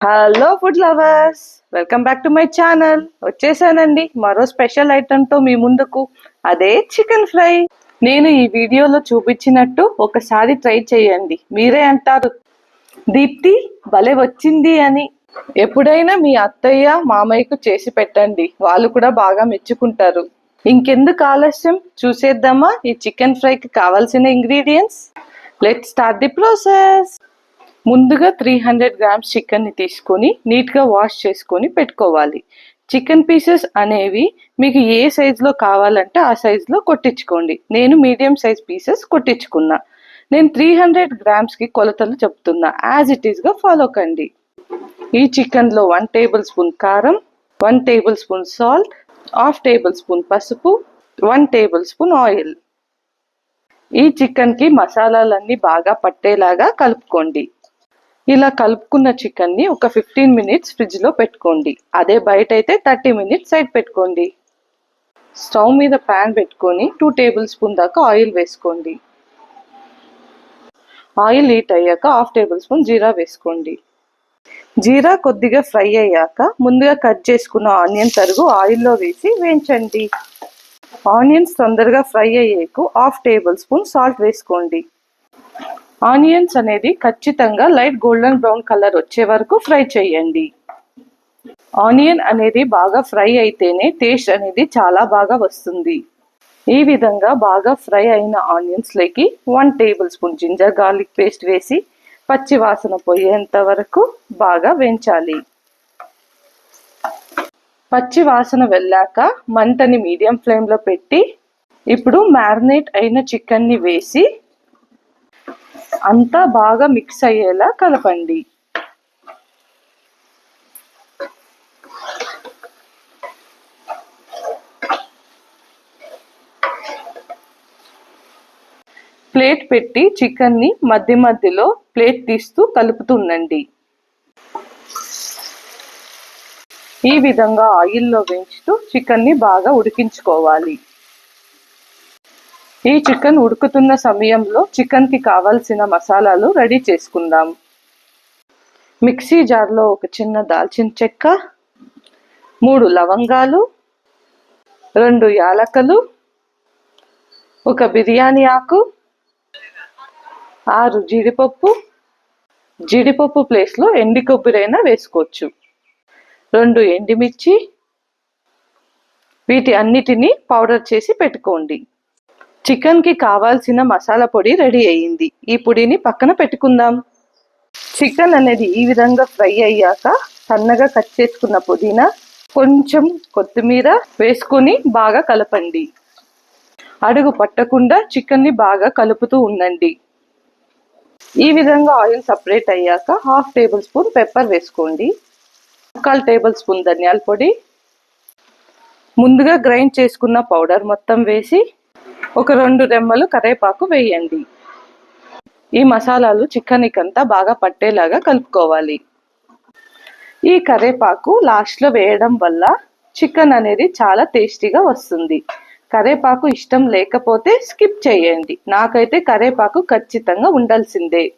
Hello food lovers welcome back to my channel వచ్చేసానండి. మరో special ఐటెంతో మీ ముందుకు అదే చికెన్ ఫ్రై నేను ఈ వీడియోలో చూపించినట్టు ఒకసారి ట్రై చేయండి. మీరే అంటారు. దీప్తి భలే వచ్చింది అని. ఎప్పుడైనా మీ అత్తయ్య మామయ్యకు చేసి పెట్టండి. వాళ్ళు కూడా బాగా మెచ్చుకుంటారు. ఇంకెందుకు ఆలస్యం? చూసేద్దామా? ఈ చికెన్ ఫ్రైకి కావాల్సిన ingredients let start the process ముందుగా త్రీ హండ్రెడ్ గ్రామ్స్ చికెన్ని తీసుకొని నీట్గా వాష్ చేసుకొని పెట్టుకోవాలి. చికెన్ పీసెస్ అనేవి మీకు ఏ సైజులో కావాలంటే ఆ సైజులో కొట్టించుకోండి. నేను మీడియం సైజ్ పీసెస్ కొట్టించుకున్నా. నేను త్రీ హండ్రెడ్ గ్రామ్స్కి కొలతలు చెప్తున్నా. యాజ్ ఇట్ ఈస్గా ఫాలో కండి. ఈ చికెన్లో వన్ టేబుల్ స్పూన్ కారం one tablespoon salt half tablespoon పసుపు వన్ టేబుల్ స్పూన్ ఆయిల్ ఈ చికెన్కి మసాలాలన్నీ బాగా పట్టేలాగా కలుపుకోండి. ఇలా కలుపుకున్న చికెన్ని ఒక ఫిఫ్టీన్ మినిట్స్ ఫ్రిడ్జ్లో పెట్టుకోండి. అదే బయట అయితే థర్టీ మినిట్స్ సైడ్ పెట్టుకోండి. స్టవ్ మీద ప్యాన్ పెట్టుకొని టూ టేబుల్ స్పూన్ దాకా ఆయిల్ వేసుకోండి. ఆయిల్ హీట్ అయ్యాక హాఫ్ టేబుల్ స్పూన్ జీరా వేసుకోండి. జీరా కొద్దిగా ఫ్రై అయ్యాక ముందుగా కట్ చేసుకున్న ఆనియన్ తరుగు ఆయిల్లో వేసి వేయించండి. ఆనియన్స్ తొందరగా ఫ్రై అయ్యేకు హాఫ్ టేబుల్ స్పూన్ సాల్ట్ వేసుకోండి. ఆనియన్స్ అనేది ఖచ్చితంగా లైట్ గోల్డెన్ బ్రౌన్ కలర్ వచ్చే వరకు ఫ్రై చేయండి. ఆనియన్ అనేది బాగా ఫ్రై అయితేనే టేస్ట్ అనేది చాలా బాగా వస్తుంది. ఈ విధంగా బాగా ఫ్రై అయిన ఆనియన్స్లోకి one tablespoon ginger garlic paste వేసి పచ్చి వాసన పోయేంత వరకు బాగా వేయించాలి. పచ్చి వాసన వెళ్ళాక మంటని మీడియం ఫ్లేమ్లో పెట్టి ఇప్పుడు మ్యారినేట్ అయిన చికెన్ని వేసి అంతా బాగా మిక్స్ అయ్యేలా కలపండి. ప్లేట్ పెట్టి చికెన్ని మధ్య మధ్యలో ప్లేట్ తీస్తూ కలుపుతుండండి. ఈ విధంగా ఆయిల్లో వేయించుతూ చికెన్ని బాగా ఉడికించుకోవాలి. ఈ చికెన్ ఉడుకుతున్న సమయంలో చికెన్కి కావాల్సిన మసాలాలు రెడీ చేసుకుందాం. మిక్సీ జార్లో ఒక చిన్న దాల్చిన చెక్క మూడు లవంగాలు రెండు యాలకలు ఒక బిర్యానీ ఆకు ఆరు జీడిపప్పు. జీడిపప్పు ప్లేస్లో ఎండి కొబ్బరైనా వేసుకోవచ్చు. రెండు ఎండిమిర్చి. వీటి అన్నిటినీ పౌడర్ చేసి పెట్టుకోండి. చికెన్కి కావాల్సిన మసాలా పొడి రెడీ అయ్యింది. ఈ పొడిని పక్కన పెట్టుకుందాం. చికెన్ అనేది ఈ విధంగా ఫ్రై అయ్యాక సన్నగా కట్ చేసుకున్న పుదీనా కొంచెం కొత్తిమీర వేసుకొని బాగా కలపండి. అడుగు పట్టకుండా చికెన్ని బాగా కలుపుతూ ఉండండి. ఈ విధంగా ఆయిల్ సపరేట్ అయ్యాక హాఫ్ టేబుల్ స్పూన్ పెప్పర్ వేసుకోండి. ముక్కాలు టేబుల్ స్పూన్ ధనియాల పొడి. ముందుగా గ్రైండ్ చేసుకున్న పౌడర్ మొత్తం వేసి ఒక రెండు రెమ్మలు కరేపాకు వేయండి. ఈ మసాలాలు చికెన్ అంతా బాగా పట్టేలాగా కలుపుకోవాలి. ఈ కరేపాకు లాస్ట్లో వేయడం వల్ల చికెన్ అనేది చాలా టేస్టీగా వస్తుంది. కరేపాకు ఇష్టం లేకపోతే స్కిప్ చేయండి. నాకైతే కరేపాకు ఖచ్చితంగా ఉండాల్సిందే.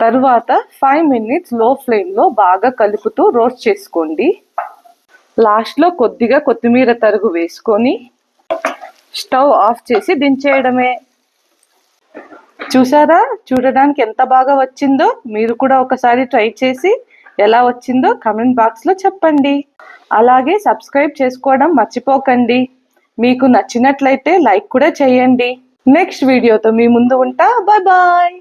తరువాత ఫైవ్ మినిట్స్లో ఫ్లేమ్లో బాగా కలుపుతూ రోస్ట్ చేసుకోండి. లాస్ట్లో కొద్దిగా కొత్తిమీర తరుగు వేసుకొని స్టవ్ ఆఫ్ చేసి దించేయడమే. చూసారా? చూడడానికి ఎంత బాగా వచ్చిందో మీరు కూడా ఒకసారి ట్రై చేసి ఎలా వచ్చిందో కమెంట్ బాక్స్లో చెప్పండి. అలాగే సబ్స్క్రైబ్ చేసుకోవడం మర్చిపోకండి. మీకు నచ్చినట్లయితే లైక్ కూడా చేయండి. నెక్స్ట్ వీడియోతో మీ ముందు ఉంటా. Bye bye.